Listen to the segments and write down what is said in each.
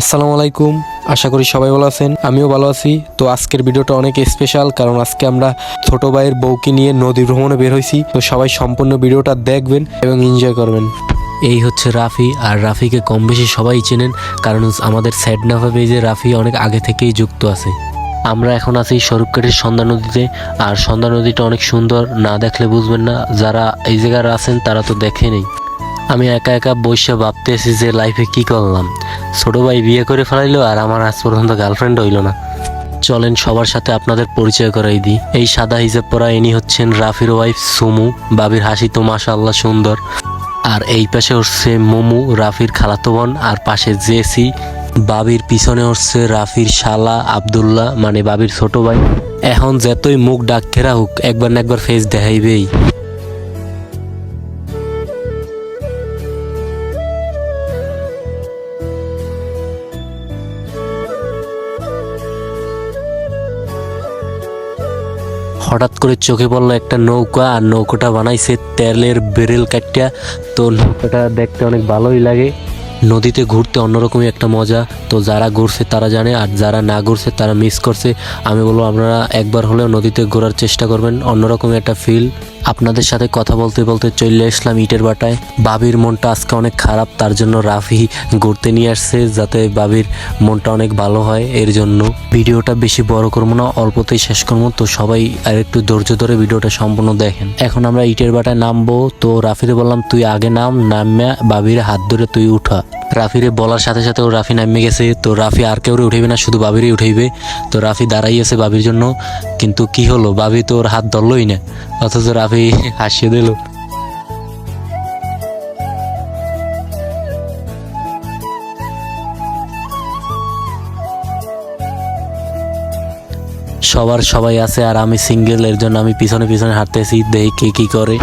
আসসালামু আলাইকুম, আশা করি সবাই ভালো আছেন, আমিও ভালো আছি। তো আজকের ভিডিওটা অনেক স্পেশাল কারণ আজকে আমরা ছোট ভাইয়ের বউকে নিয়ে নদী ভ্রমণে বের হয়েছি। তো সবাই সম্পূর্ণ ভিডিওটা দেখবেন এবং এনজয় করবেন। এই হচ্ছে রাফি, আর রাফিকে কম বেশি সবাই চেনেন, কারণ আমাদের স্যাডনাফা পেজে রাফি অনেক আগে থেকেই যুক্ত আছে। আমরা এখন আছি স্বরূপকাঠির সন্ধ্যা নদীতে, আর সন্ধ্যা নদীটা অনেক সুন্দর, না দেখলে বুঝবেন না, যারা এই জায়গার আছেন তারা তো দেখেনি আমি একা একা বসে ভাবতে আছি যে লাইফে কি করলাম। ছোট ভাই বিয়ে করে ফেলাইলো আর আমার আজ পর্যন্ত গার্লফ্রেন্ড হইল না। চলেন সবার সাথে আপনাদের পরিচয় করাই দিই। এই সাদা হিজাব পরা ইনি হচ্ছেন রাফির ওয়াইফ সুমু। বাবির হাসি তো মাশাআল্লাহ সুন্দর। আর এই পাশে হচ্ছে মোমু, রাফির খালাতো বোন। আর পাশে জেসি। বাবির পিছনে হচ্ছে রাফির শালা আব্দুল্লাহ মানে বাবির ছোট ভাই। এখন যতই মুখ ডাক হোক, একবার না একবার ফেস দেখাইবেই। হঠাৎ করে চোখে পড়ল একটা নৌকা, আর নৌকাটা বানাইছে তেলের বেরেল কাটটা। তো নৌকাটা দেখতে অনেক ভালোই লাগে। নদীতে ঘুরতে অন্যরকমই একটা মজা। তো যারা ঘুরছে তারা জানে, আর যারা না ঘুরছে তারা মিস করছে। আমি বলব আপনারা একবার হলেও নদীতে ঘোরার চেষ্টা করবেন। অন্যরকম একটা ফিল আপনাদের সাথে কথা বলতে বলতে চলে আসলাম ইটের বাটায়। বাবির মনটা আজকে অনেক খারাপ, তার জন্য রাফি ঘুরতে নিয়ে আসছে যাতে বাবির মনটা অনেক ভালো হয়, এর জন্য। ভিডিওটা বেশি বড় করব না, অল্পতেই শেষ করব, তো সবাই আর একটু ধৈর্য ধরে ভিডিওটা সম্পূর্ণ দেখেন। এখন আমরা ইটের বাটায় নামবো, তো রাফিতে বললাম, তুই আগে নাম, নামিয়া বাবির হাত ধরে তুই উঠা। রাফিরে বলার সাথে সাথে ও রাফি নামে গেছে। তো রাফি আর কেউ উঠাইবে না, শুধু বাবিরই উঠাইবে। তো রাফি দাঁড়াইয়েছে বাবির জন্য। কিন্তু কি হলো? বাবি তো ওর হাত ধরলোই না। অথচ রাফি হাসিয়ে দিল। সবার সবাই আছে আর আমি সিঙ্গেল এর জন্য আমি পিছনে পিছনে হাঁটতেছি, দেখি কে কি করে।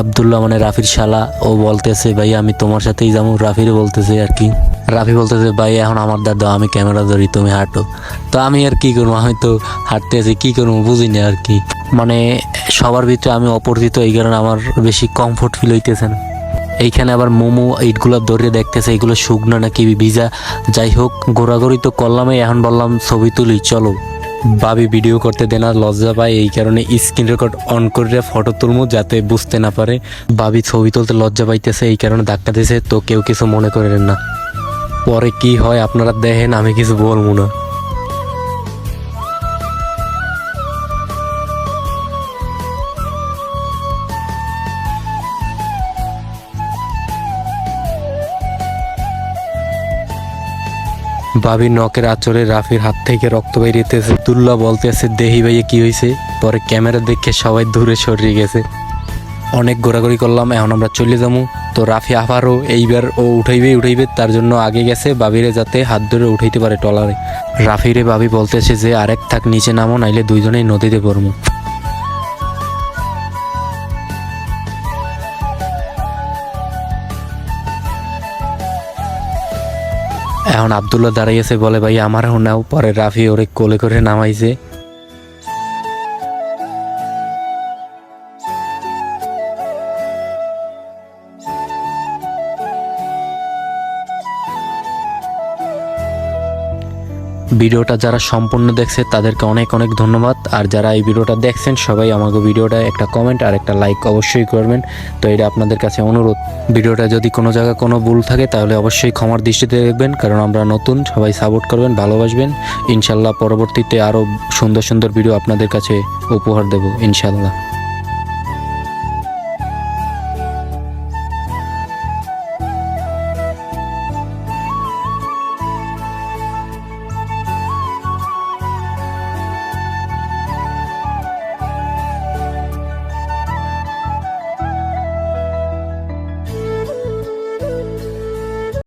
আবদুল্লাহ মানে রাফির শালা, ও বলতেছে, ভাই, আমি তোমার সাথেই যাব। রাফির বলতেছে আর কি। রাফি বলতেছে, ভাই, এখন আমার দাদা, আমি ক্যামেরা ধরি, তুমি হাঁটো। তো আমি আর কি করব? আমি তো হাঁটতে আছি, কি করব বুঝি না আর কি। মানে সবার ভিতরে আমি অপরিচিত, এই কারণে আমার বেশি কমফোর্ট ফিল হইতেছে না। এইখানে আবার মোমো ইটগুলো ধরে দেখতেছে, এগুলো শুকনো নাকি ভিজা? যাই হোক, ঘোরাঘুরি তো করলামই, এখন বললাম ছবি তুলি, চলো। ভাবি ভিডিও করতে দেনা, লজ্জা পায়, এই কারণে স্ক্রিন রেকর্ড অন করে ফটো তুলবো যাতে বুঝতে না পারে। ভাবি ছবি তুলতে লজ্জা পাইতেছে, এই কারণে ধাক্কা দিয়েছে, তো কেউ কিছু মনে করেন না। পরে কি হয় আপনারা দেখেন, আমি কিছু বলব না। ভাবির নখের আচরে রাফির হাত থেকে রক্ত বেরিয়েতেছে। তুল্লা বলতেছে, দেহি ভাইয়ে, কি হয়েছে পরে ক্যামেরা দেখে সবাই দূরে সরিয়ে গেছে। অনেক ঘোরাঘুরি করলাম, এখন আমরা চলে যাব। তো রাফি আবারও এইবার ও উঠাইবে উঠাইবে, তার জন্য আগে গেছে বাবিরে যাতে হাত ধরে উঠাইতে পারে টলারে রাফিরে বাবি বলতেছে যে, আরেক থাক, নিচে নামো, নাইলে দুইজনেই নদীতে পড়ব এখন আবদুল্লাহ দাঁড়িয়েছে বলে ভাই আমারও নাও। পরে রাফি ওরে কোলে করে নামাইছে। ভিডিওটা যারা সম্পূর্ণ দেখছে, তাদেরকে অনেক অনেক ধন্যবাদ। আর যারা এই ভিডিওটা দেখছেন, সবাই আমাকে ভিডিওটা একটা কমেন্ট আর একটা লাইক অবশ্যই করবেন। তো এটা আপনাদের কাছে অনুরোধ। ভিডিওটা যদি কোনো জায়গায় কোনো ভুল থাকে, তাহলে অবশ্যই ক্ষমার দৃষ্টিতে দেখবেন, কারণ আমরা নতুন, সবাই সাপোর্ট করবেন, ভালোবাসবেন। ইনশাল্লাহ পরবর্তীতে আরও সুন্দর সুন্দর ভিডিও আপনাদের কাছে উপহার দেব, ইনশাল্লাহ।